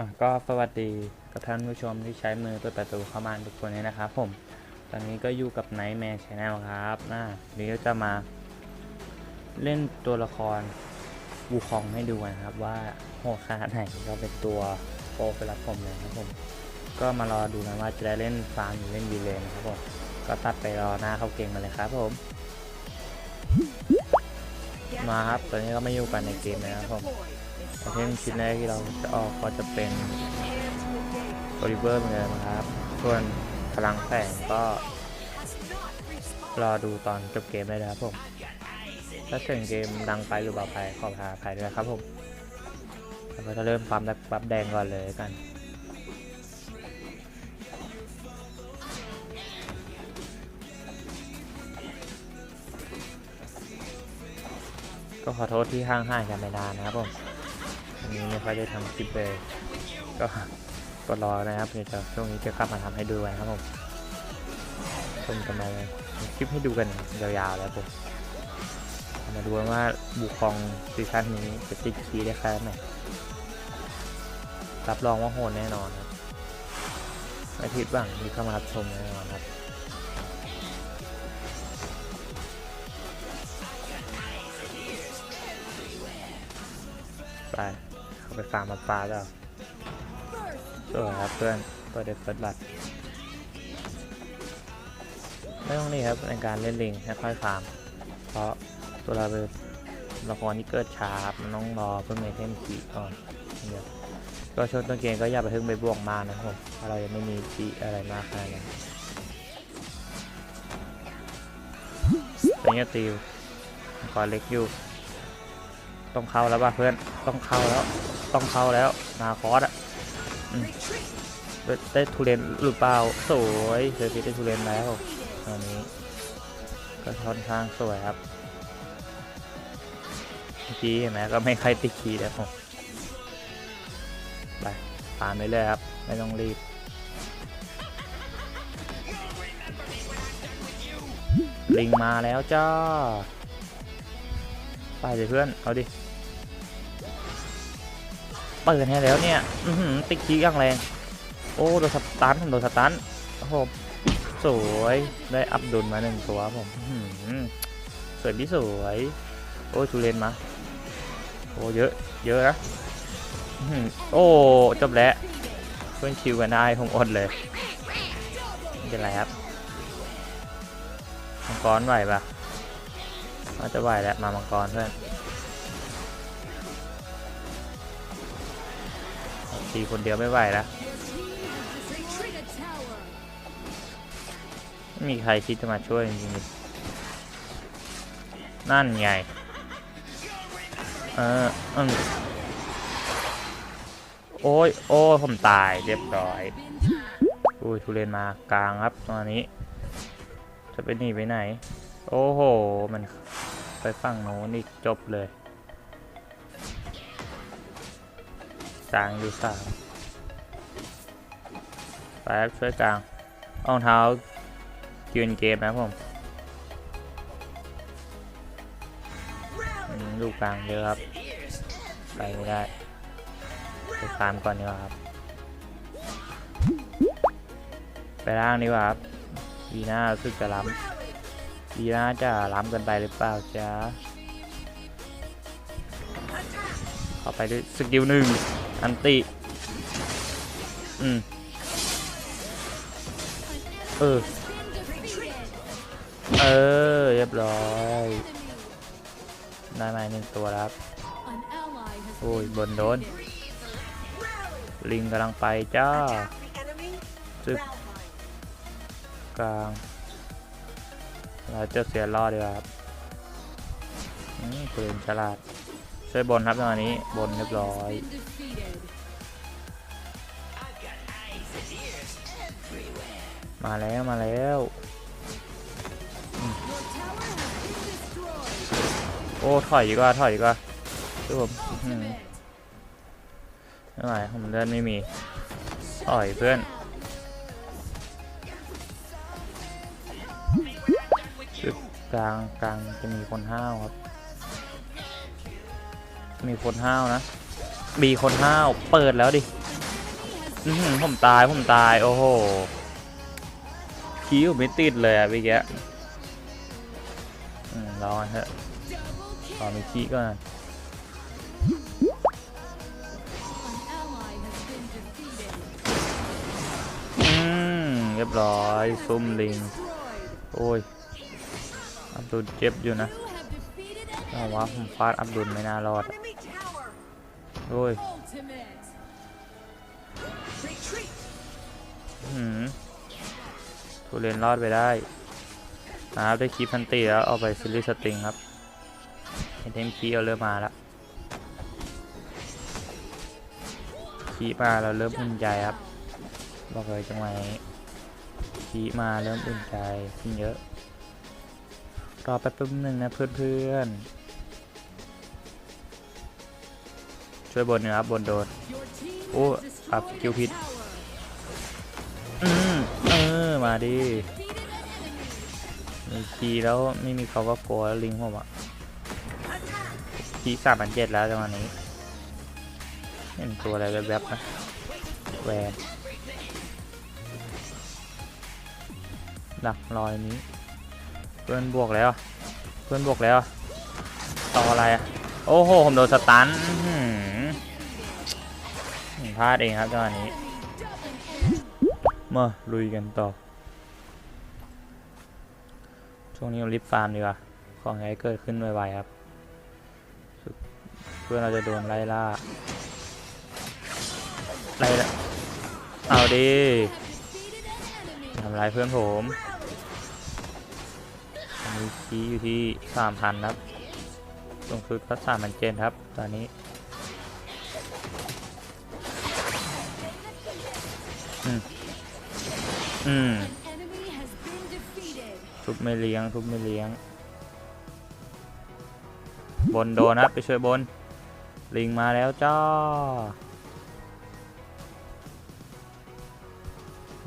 อะก็สวัสดีกับท่านผู้ชมที่ใช้มือเปิดประตูเข้ามาทุกคนเลยนะครับผม ตอนนี้ก็อยู่กับ Nightmare Channel ครับนะวันนี้ก็จะมาเล่นตัวละครวูคองให้ดูนะครับ ว่าโหดขนาดไหนก็เป็นตัวโปรไปรับผมเลยนะครับผม ก็มารอดูนะว่าจะได้เล่นฟาร์มหรือเล่นวีเลนนะครับผม ก็ตัดไปรอหน้าเข้าเกมมาเลยครับผม มาครับ ตอนนี้ก็ไม่อยู่กันในเกมนะครับผม ไอเทมชิ้นแรกที่เราจะออกก็จะเป็นโอลิเวอร์เหมือนเดิมครับ ส่วนพลังแฝงก็รอดูตอนจบเกมได้เลยครับผม ถ้าเสียงเกมดังไปหรือเบาไปขอพาภัยด้วยครับผมเราก็จะเริ่มปั๊มแบบปั๊บแดงก่อนเลยกันก็ขอโทษที่ห่างหายกันไปนานนะครับผม นี้ไม่ค่อยได้ทำคลิปเลยก็ก็รอนะครับเดี๋ยวจะช่วงนี้จะกลับมาทำให้ดูกันครับผมชมกันมาคลิปให้ดูกันยาวๆแล้วผมมาดูว่าบุคองซีซั่นนี้จะติดคีได้แค่ไหนรับรองว่าโหดแน่นอนครับไม่ผิดหวังที่เข้ามารับชมแน่นอนครับไป ไปฟาร์มมาปลาแล้วสวยครับเพื่อนเปิดเด็ดเปิดบัตรไม่ต้องนี่ครับในการเล่นลิงค่อยๆฟาร์ม เพราะตัวเราเป็นละครที่เกิดช้าครับมันต้องรอเพื่อเมเทมขีก่อนเดี๋ยวก็ช่วงต้นเกมก็อย่าไปเพิ่งไปบวกมากนะครับผมเพราะเรายังไม่มีขีอะไรมากขนาดนั้นเป็นยังติวกอเล็กอยู่ ต้องเข้าแล้วป่ะเพื่อน ต้องเข้าแล้ว ต้องเข้าแล้วนาคอสอะได้ทุเรนหรือเปล่าสวยเซอร์ฟิตได้ทุเรนแล้วตอนนี้ ก็ค่อนข้างสวยครับเมื่อกี้เห็นไหมก็ไม่ใครติดขีแล้วผมไปตามไปเลยครับ ไม่ต้องรีบลิงมาแล้วจ้า ไปเลยเพื่อน เอาดิ ปิดให้แล้วเนี่ย อือหือติ๊กคีอย่างแรง โอ้ โดนสตันผมโดนสตันโอ้โหสวย ได้อัพดุลมาหนึ่งตัวผมสวยพี่สวย โอ้ชูเลนมา โอ้เยอะ เยอะนะโอ้ จบแล้วเพื่อนคิวกันได้ผมอดเลยเป็นไรครับมังกรไหวปะน่าจะไหวแล้วมามังกรเพื่อน ตีคนเดียวไม่ไหวแล้วไม่มีใครคิดจะมาช่วยจริงๆนั่นไงเอออืมโอ้ยโอ้ยผมตายเรียบร้อยอุ้ยทุเรนมากลางครับตอนนี้ จะไปหนีไปไหน โอ้โห มันไปฝั่งโน้นอีกจบเลย กลางอยู่สามไปครับช่วยกลางอารองเท้ายืนเกมนะผมลูกกลางเยอะครับ ไปไม่ได้ไปฟาร์มก่อนดีกว่าครับ ไปล่างดีกว่าครับวีน่ารู้สึกจะล้ำวีน่าจะล้ำกันไปหรือเปล่าจ๊ะเข้าไปด้วยสกิลหนึ่ง อันติ อืม เออ เออ เรียบร้อย ได้มาหนึ่งตัวครับ โอ้ย บนโดน ลิงกำลังไปจ้าซึกกลาง เราจะเสียรอดดีกว่าครับอืมปืนฉลาด ช่วยบนครับตอนนี้บนเรียบร้อยมาแล้วมาแล้วอโอ้ถอยดีกว่าถอยดีกว่าดูผมอื้อหือไม่ไหวผมเดินไม่มีถอยเพื่อนกลางกลางจะมีคนห้าวครับ มีคนห้าวนะมีคนห้าวเปิดแล้วดิอื้อหือผมตายผมตายโอ้โหขี้ผมไม่ติดเลยอะพี่แกรอเถอะขอมีขี้ก่อนอืมเรียบร้อยซุ่มลิง โอ้ย อับดุลเจ็บอยู่นะแต่ว่าผมฟาดอับดุลไม่น่ารอดอะ โอ้ย ultimate. Retreat! หืมทุเรียนรอดไปได้นะครับได้คีพันตีแล้วเอาไปซิลลี่สติงครับเห็นเทมคีเอาเริ่มมาแล้วคีมาเราเริ่มอุ่นใจครับ บอกเลยจังหวะนี้คีมาเริ่มอุ่นใจขึ้นเยอะรอแป๊บนึงนะเพื่อนๆ ช่วยบนหนะครับบนโดน Your team Oh, has up, destroyed kill a hit. tower. อืมเออมาดิ Defeated an enemy. มีคีย์แล้วไม่มีเขาก็กลัวแล้วลิงผมอะคีสามพันเจ็ดแล้วจังหวะนี้เห็นตัวอะไรแวบๆนะแหวนดักรอยนี้ เพื่อนบวกแล้ว เพื่อนบวกแล้ว ต่ออะไรอะ โอ้โห ผมโดนสตันอื้อหือผมพ ลาดเองครับจังหวะนี้ มาลุยกันต่อ ช่วงนี้เรารีบฟาร์มดีกว่า ของอะไรเกิดขึ้นไวๆครับ เพื่อเราจะโดนไล่ล่า ไล่ละเอาดิ Have defeated an enemy. ทำร้ายเพื่อนผมมีคีย์อยู่ที่สามพันครับสูงสุดก็สามพันเจนครับ ตอนนี้ อืมทุบไม่เลี้ยง ทุบไม่เลี้ยง บนโดนครับไปช่วยบน ลิงมาแล้วจ้า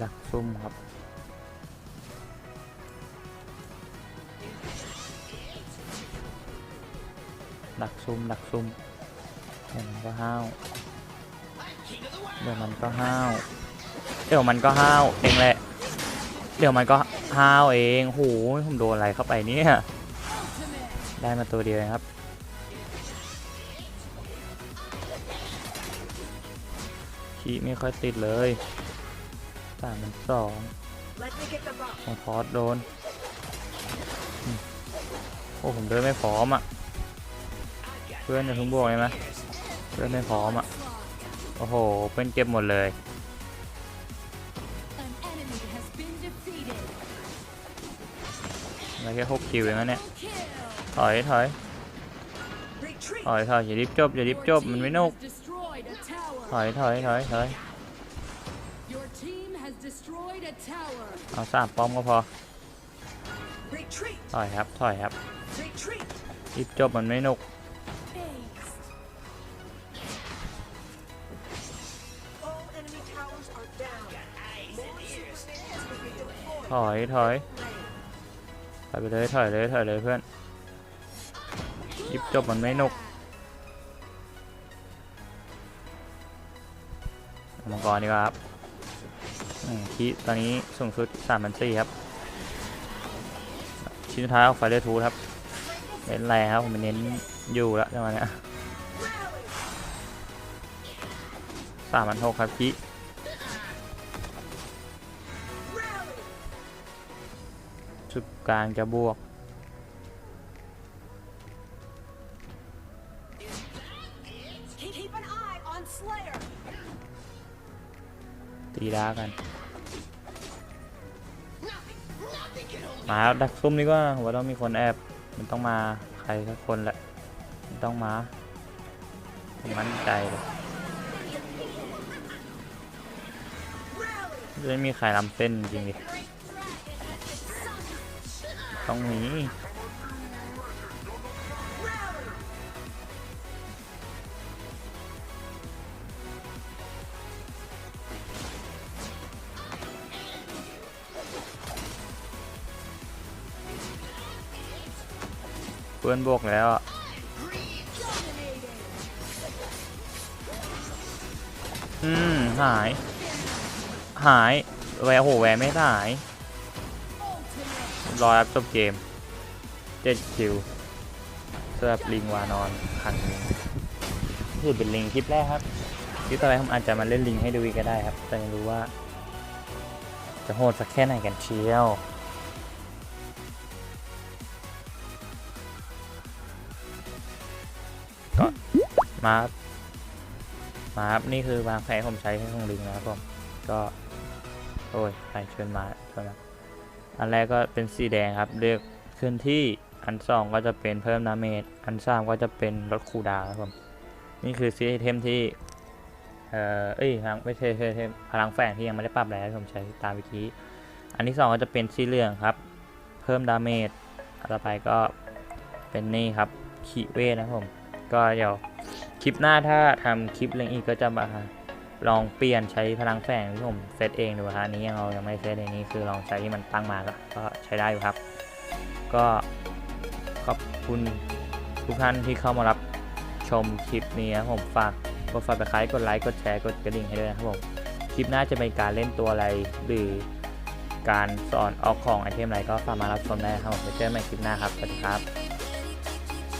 ดักซุ่มครับ ดักซุ่มดักซุ่มเดี๋ยวมันก็ห้าวเดี๋ยวมันก็ห้าว เดี๋ยวมันก็ห้าวเองแหละ เดี๋ยวมันก็ห้าวเองโหผมโดนอะไรเข้าไปเนี่ย ได้มาตัวเดียวครับ ขีไม่ค่อยติดเลยสามมันสองของฟอสโดนอืมโอ้ผมเดินไม่พร้อมอะ เพื่อนจะทุ่งบวกเลยไหมเพื่อนไม่พร้อมอะ โอ้โหเพื่อนเก็บหมดเลย มาแค่หกคิวเองนะเนี่ย Double kill. ถอยถอย Retreat! ถอยถอยอย่ารีบจบอย่ารีบ Your จบมัน team ไม่นุก has destroyed a tower. ถอยถอยถอยถอย Your team has destroyed a tower. เอาสามป้อมก็พอ Retreat! ถอยครับ ถอยครับ Retreat! รีบจบมันไม่นุก Aced. All enemy towers are down. More superminions will be deployed. ถอยถอย ถอยไปเลยถอยเลยถอยเลยเพื่อนยิบจบมันไม่นุกมังกรดีกว่าครับคีตอนนี้สูงสุด3ามพันสี่ครับชิ้นสุดท้ายเอาไฟเลอร์ทูครับเน้นแรงครับผมเน้นอยู่แล้วจังหวะเนี้ยสามพันหกครับคี กลางจะบวก ตีดากัน มาแล้วดักซุ่มดีกว่าว่าต้องมีคนแอบ มันต้องมาใครสักคนแหละมันต้องมาผมมั่นใจเลยไม่มีใครลำเส้นจริงดิ ต้องมีเพื่อนบวกแล้วอะอืม หาย หายแวโหแวไม่หาย รอรับจบเกมเจ็ดคิวสำหรับลิงวานอนคันนี้คือเป็นลิงคลิปแรกครับคลิปต่อไปผมอาจจะมาเล่นลิงให้ดูอีกก็ได้ครับ แต่ไม่รู้ว่า จะโหดสักแค่ไหนกันเชียวก็มาครับมาครับนี่คือวางแผนผมใช้ให้ของลิงนะครับผมก็โอ้ยใครชวนมาชวนมา อันแรกก็เป็นสีแดงครับ เลือกเคลื่อนที่ อันสองก็จะเป็นเพิ่มดาเมจ อันสามก็จะเป็นลดคูดาวครับผม นี่คือซีไอเทมที่ เอ่อ เอ้ยพลังไม่ใช่ไอเทมพลังแฝงที่ยังไม่ได้ปรับแล้วผมใช้ตามวิธี อันที่สองก็จะเป็นสีเหลืองครับ เพิ่มดาเมจอันต่อไปก็เป็นนี่ครับขีเวทนะครับผม ก็เดี๋ยวคลิปหน้าถ้าทำคลิปเรื่องอีกก็จะมา ลองเปลี่ยนใช้พลังแฝงที่ผมเซตเองดูครับนี้ยังเรายังไม่เซตเองนี่คือลองใช้ที่มันตั้งมาก็ก็ใช้ได้อยู่ครับ ก็ขอบคุณทุกท่านที่เข้ามารับชมคลิปนี้นะครับผมฝากกดฝากตะไคร้กดไลค์กดแชร์กดกระดิ่งให้ด้วยนะครับผมคลิปหน้าจะเป็นการเล่นตัวอะไรหรือการสอนออกของไอเทมอะไรก็สามารถรับชมได้นะครับผมไปเจอกันใหม่คลิปหน้าครับสวัสดีครับ